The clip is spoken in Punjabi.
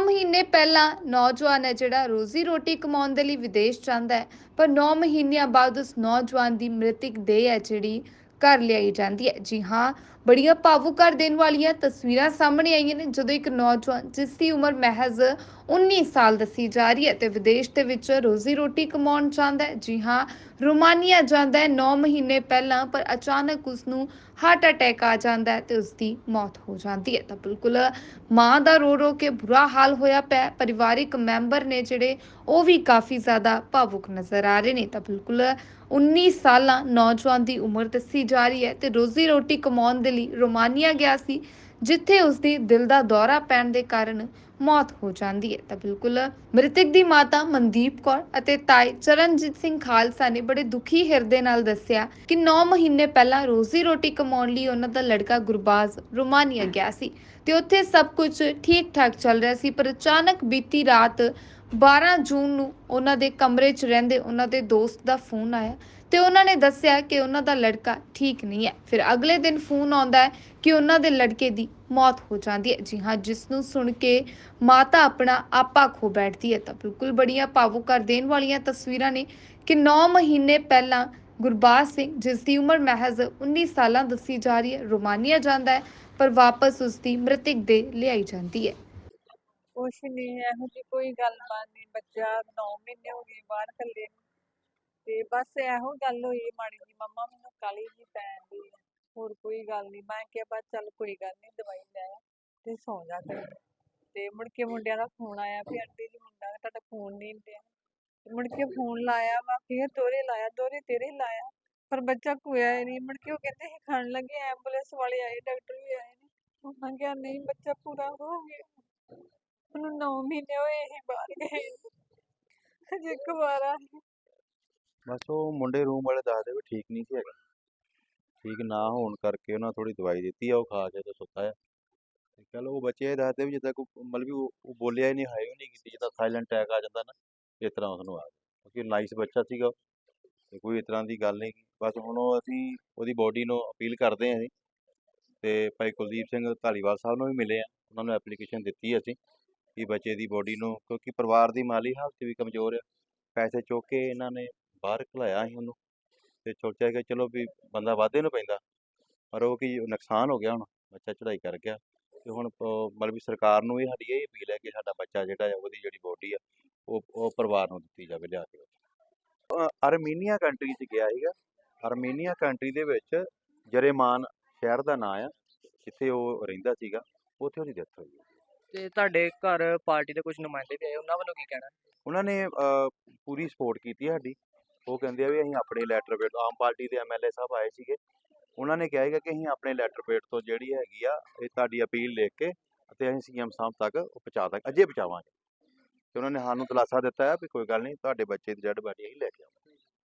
ਮਹੀਨੇ ਪਹਿਲਾਂ ਨੌਜਵਾਨ ਹੈ ਜਿਹੜਾ, ਰੋਜ਼ੀ ਰੋਟੀ ਕਮਾਉਣ ਦੇ ਲਈ ਵਿਦੇਸ਼ ਜਾਂਦਾ ਹੈ, ਪਰ 9 ਮਹੀਨਿਆਂ ਬਾਅਦ ਉਸ ਨੌਜਵਾਨ ਦੀ ਮ੍ਰਿਤਕ ਦੇਹ ਹੈ ਜਿਹੜੀ ਘਰ ਲਿਆਈ ਜਾਂਦੀ ਹੈ। ਜੀ ਹਾਂ ਬੜੀਆਂ ਭਾਵੁਕ ਕਰ ਦੇਣ ਵਾਲੀਆਂ ਤਸਵੀਰਾਂ ਸਾਹਮਣੇ ਆਈਆਂ ਨੇ, ਜਦੋਂ ਇੱਕ ਨੌਜਵਾਨ ਜਿਸ ਦੀ ਉਮਰ ਮਹਿਜ਼ 19 ਸਾਲ ਦੱਸੀ ਜਾ ਰਹੀ ਹੈ ਤੇ ਵਿਦੇਸ਼ ਦੇ ਵਿੱਚ ਰੋਜ਼ੀ ਰੋਟੀ ਕਮਾਉਣ ਜਾਂਦਾ ਹੈ। ਜੀ ਹਾਂ, ਰੋਮਾਨੀਆ ਜਾਂਦਾ ਹੈ 9 ਮਹੀਨੇ ਪਹਿਲਾਂ, ਪਰ ਅਚਾਨਕ ਉਸ ਨੂੰ ਹਾਰਟ ਅਟੈਕ ਆ ਜਾਂਦਾ ਹੈ ਤੇ ਉਸ ਦੀ ਮੌਤ ਹੋ ਜਾਂਦੀ ਹੈ। ਤਾਂ ਬਿਲਕੁਲ ਮਾਂ ਦਾ ਰੋ ਰੋ ਕੇ ਬੁਰਾ ਹਾਲ ਹੋਇਆ ਪਿਆ ਪਰਿਵਾਰਿਕ ਮੈਂਬਰ ਨੇ ਜਿਹੜੇ ਉਹ ਵੀ ਕਾਫੀ ਜ਼ਿਆਦਾ ਭਾਵੁਕ ਨਜ਼ਰ ਆ ਰਹੇ ਨੇ। ਤਾਂ ਬਿਲਕੁਲ 19 ਸਾਲਾਂ ਨੌਜਵਾਨ ਦੀ ਉਮਰ ਦੱਸੀ ਜਾ ਰਹੀ ਹੈ ਤੇ ਰੋਜ਼ੀ ਰੋਟੀ ਕਮਾਉਣ ਦੇ ਲਈ ਰੋਮਾਨੀਆ ਗਿਆ ਸੀ, ਜਿੱਥੇ ਉਸ ਦੀ ਦਿਲ ਦਾ ਦੌਰਾ ਪੈਣ ਦੇ ਕਾਰਨ ਮੌਤ ਹੋ ਜਾਂਦੀ ਹੈ। ਤਾਂ ਬਿਲਕੁਲ ਮ੍ਰਿਤਕ ਦੀ ਮਾਤਾ ਮਨਦੀਪ ਕੌਰ ਅਤੇ ਤਾਏ ਚਰਨਜੀਤ ਸਿੰਘ ਖਾਲਸਾ ਨੇ ਬੜੇ ਦੁਖੀ ਹਿਰਦੇ ਨਾਲ ਦੱਸਿਆ ਕਿ 9 ਮਹੀਨੇ ਪਹਿਲਾਂ ਰੋਜ਼ੀ ਰੋਟੀ ਕਮਾਉਣ ਲਈ ਉਹਨਾਂ ਦਾ ਲੜਕਾ ਗੁਰਬਾਜ਼ ਰੋਮਾਨੀਆ ਗਿਆ ਸੀ ਤੇ ਉੱਥੇ ਸਭ ਕੁਝ ਠੀਕ ਠਾਕ ਚੱਲ ਰਿਹਾ ਸੀ, ਪਰ ਅਚਾਨਕ ਬੀਤੀ ਰਾਤ 12 ਜੂਨ ਨੂੰ ਉਹਨਾਂ ਦੇ ਕਮਰੇ 'ਚ ਰਹਿੰਦੇ ਉਹਨਾਂ ਦੇ ਦੋਸਤ ਦਾ ਫੋਨ ਆਇਆ ਤੇ ਉਹਨਾਂ ਨੇ ਦੱਸਿਆ ਕਿ ਉਹਨਾਂ ਦਾ ਲੜਕਾ ਠੀਕ ਨਹੀਂ ਹੈ। ਫਿਰ ਅਗਲੇ ਦਿਨ ਫੋਨ ਆਉਂਦਾ ਹੈ ਕਿ ਉਹਨਾਂ ਦੇ ਲੜਕੇ ਦੀ ਮੌਤ ਹੋ ਜਾਂਦੀ ਹੈ। ਜੀ ਹਾਂ, ਜਿਸ ਨੂੰ ਸੁਣ ਕੇ ਮਾਤਾ ਆਪਣਾ ਆਪਾ ਖੋ ਬੈਠਦੀ ਹੈ ਤਾਂ ਬਿਲਕੁਲ ਬੜੀਆਂ ਭਾਵੁਕ ਕਰ ਦੇਣ ਵਾਲੀਆਂ ਤਸਵੀਰਾਂ ਨੇ ਕਿ 9 ਮਹੀਨੇ ਪਹਿਲਾਂ ਗੁਰਬਾਜ ਸਿੰਘ, ਜਿਸ ਦੀ ਉਮਰ ਮਹਿਜ਼ 19 ਸਾਲਾਂ ਦੱਸੀ ਜਾ ਰਹੀ ਹੈ, ਰੋਮਾਨੀਆ ਜਾਂਦਾ ਹੈ, ਪਰ ਵਾਪਸ ਉਸ ਦੀ ਮ੍ਰਿਤਕ ਦੇ ਲਿਆਈ ਜਾਂਦੀ ਹੈ। ਕੁਛ ਨਹੀਂ ਇਹੋ ਜਿਹੀ ਕੋਈ ਗੱਲਬਾਤ ਨਹੀਂ ਬੱਚਾ 9 ਮਹੀਨੇ ਹੋ ਗਏ ਬਾਹਰ ਕੱਲੇ ਨੂੰ। ਤੇ ਬਸ ਇਹੋ ਗੱਲ ਹੋਈ ਮਾੜੀ ਜੀ ਮੰਮਾ ਮੈਨੂੰ ਕਾਲੀ ਜੀ ਪੈਣ ਹੋਰ ਕੋਈ ਗੱਲ ਨਹੀਂ ਮੈਂ ਕਿਹਾ ਬਸ ਚੱਲ ਕੋਈ ਗੱਲ ਨਹੀਂ ਦਵਾਈ ਲੈ ਤੇ ਸੌਂ ਜਾ ਕਰ ਤੇ ਮੁੜ ਕੇ ਮੁੰਡਿਆਂ ਦਾ ਫੋਨ ਆਇਆ ਵੀ ਆਂਟੀ ਜੀ, ਮੁੰਡਾ ਤੁਹਾਡਾ ਫੋਨ ਨਹੀਂ ਪਿਆ ਤੇ ਮੁੜ ਕੇ ਫੋਨ ਲਾਇਆ ਮੈਂ ਫੇਰ ਦੋਰੇ ਲਾਇਆ ਦੋਰੇ ਤੇਰੇ ਲਾਇਆ, ਪਰ ਬੱਚਾ ਕੋਇਆ ਹੀ ਨਹੀਂ। ਮੁੜ ਕੇ ਉਹ ਕਹਿੰਦੇ ਸੀ ਖਾਣ ਲੱਗੇ, ਐਂਬੂਲੈਂਸ ਵਾਲੇ ਆਏ, ਡਾਕਟਰ ਵੀ ਆਏ ਨੇ। ਉਹਨਾਂ ਕਿਹਾ ਨਹੀਂ ਬੱਚਾ ਪੂਰਾ ਹੋ ਗਿਆ। ਉਹਨੂੰ 9 ਮਹੀਨੇ ਹੋਏ ਹੀ ਬਾਹਰ ਗਏ ਹਜੇ ਕੁਵਾਰਾ ਸੀ। ਬਸ ਉਹ ਮੁੰਡੇ ਰੂਮ ਵਾਲੇ ਦੱਸਦੇ ਵੀ ਠੀਕ ਨਹੀਂ ਸੀ ਹੈਗਾ। ਠੀਕ ਨਾ ਹੋਣ ਕਰਕੇ ਉਹਨਾਂ ਥੋੜੀ ਦਵਾਈ ਦਿੱਤੀ ਆ, ਉਹ ਖਾ ਕੇ ਤੇ ਸੁੱਤਾ ਆ। ਤੇ ਉਹ ਬੱਚੇ ਦੱਸਦੇ ਵੀ ਜਿੱਦਾਂ ਕੋਈ ਮਤਲਬ ਉਹ ਬੋਲਿਆ ਹੀ ਨਹੀਂ, ਹਾਏ ਨਹੀਂ ਕੀਤੀ, ਜਿੱਦਾਂ ਸਾਇਲੈਂਟ ਅਟੈਕ ਆ ਜਾਂਦਾ ਨਾ, ਇਸ ਤਰ੍ਹਾਂ ਉਸਨੂੰ ਆ ਗਿਆ। ਕਿਉਂਕਿ ਨਾਈਸ ਬੱਚਾ ਸੀਗਾ ਤੇ ਕੋਈ ਇਸ ਤਰ੍ਹਾਂ ਦੀ ਗੱਲ ਨਹੀਂ। ਬਸ ਹੁਣ ਉਹ ਅਸੀਂ ਉਹਦੀ ਬੋਡੀ ਨੂੰ ਅਪੀਲ ਕਰਦੇ ਹਾਂ ਅਸੀਂ ਤੇ ਭਾਈ ਕੁਲਦੀਪ ਸਿੰਘ ਧਾਲੀਵਾਲ ਸਾਹਿਬ ਨੂੰ ਵੀ ਮਿਲੇ ਆ। ਉਹਨਾਂ ਨੂੰ ਐਪਲੀਕੇਸ਼ਨ ਦਿੱਤੀ ਅਸੀਂ। ਕਿ ਬੱਚੇ ਦੀ ਬੋਡੀ ਨੂੰ ਕਿਉਂਕਿ ਪਰਿਵਾਰ ਦੀ ਮਾਲੀ ਹਾਲਤ ਵੀ ਕਮਜ਼ੋਰ ਆ। ਪੈਸੇ ਚੁੱਕ ਕੇ ਇਹਨਾਂ ਨੇ ਬਾਹਰ ਘਲਾਇਆ ਸੀ ਉਹਨੂੰ ਤੇ ਸੋਚਿਆ ਕਿ ਚਲੋ ਵੀ ਬੰਦਾ ਵਾਧੇ ਨੂੰ ਪੈਂਦਾ। ਪਰ ਉਹ ਕੀ ਨੁਕਸਾਨ ਹੋ ਗਿਆ ਹੁਣ ਬੱਚਾ ਚੜਾਈ ਕਰ ਗਿਆ। ਤੇ ਹੁਣ ਮਤਲਬ ਵੀ ਸਰਕਾਰ ਨੂੰ ਇਹ ਸਾਡੀ ਇਹ ਅਪੀਲ ਹੈ ਕਿ ਸਾਡਾ ਬੱਚਾ ਜਿਹੜਾ ਆ ਉਹਦੀ ਜਿਹੜੀ ਬੋਡੀ ਆ ਉਹ ਉਹ ਪਰਿਵਾਰ ਨੂੰ ਦਿੱਤੀ ਜਾਵੇ ਲਿਆ ਕੇ ਅ, ਅਰਮੀਨੀਆ ਕੰਟਰੀ 'ਚ ਗਿਆ ਸੀਗਾ। ਅਰਮੀਨੀਆ ਕੰਟਰੀ ਦੇ ਵਿੱਚ ਜਰੇਮਾਨ ਸ਼ਹਿਰ ਦਾ ਨਾਂ ਆ ਜਿੱਥੇ ਉਹ ਰਹਿੰਦਾ ਸੀਗਾ ਉੱਥੇ ਉਹਦੀ ਡੈਥ ਹੋਈ ਤੇ ਤੁਹਾਡੇ ਘਰ ਪਾਰਟੀ ਦੇ ਕੁਝ ਨੁਮਾਇੰਦੇ ਵੀ ਆਏ ਉਹਨਾਂ ਵੱਲੋਂ ਕੀ ਕਹਿਣਾ? ਉਹਨਾਂ ਨੇ ਅ, ਪੂਰੀ ਸਪੋਰਟ ਕੀਤੀ ਹੈ ਸਾਡੀ। ਉਹ ਕਹਿੰਦੇ ਆ ਵੀ ਅਸੀਂ ਆਪਣੇ ਲੈਟਰ ਪੇਡ ਆਮ ਪਾਰਟੀ ਦੇ ਐਮਐਲਏ ਸਾਹਿਬ ਆਏ ਸੀਗੇ। ਉਹਨਾਂ ਨੇ ਕਿਹਾ ਹੈਗਾ ਕਿ ਅਸੀਂ ਆਪਣੇ ਲੈਟਰ ਪੇਡ ਤੋਂ ਜਿਹੜੀ ਹੈਗੀ ਆ ਇਹ ਤੁਹਾਡੀ ਅਪੀਲ ਲਿਖ ਕੇ ਅਤੇ ਅਸੀਂ ਸੀਐਮ ਸਾਹਿਬ ਤੱਕ ਉਹ ਪਹੁੰਚਾ ਦਾਂਗੇ ਅਜੇ ਪਹੁੰਚਾਵਾਂਗੇ। ਤੇ ਉਹਨਾਂ ਨੇ ਸਾਨੂੰ ਦਿਲਾਸਾ ਦਿੱਤਾ ਹੈ ਵੀ ਕੋਈ ਗੱਲ ਨਹੀਂ ਤੁਹਾਡੇ ਬੱਚੇ ਦੀ ਡੈਡ ਬਾਡੀ ਅਸੀਂ ਲੈ ਕੇ ਆਵਾਂਗੇ।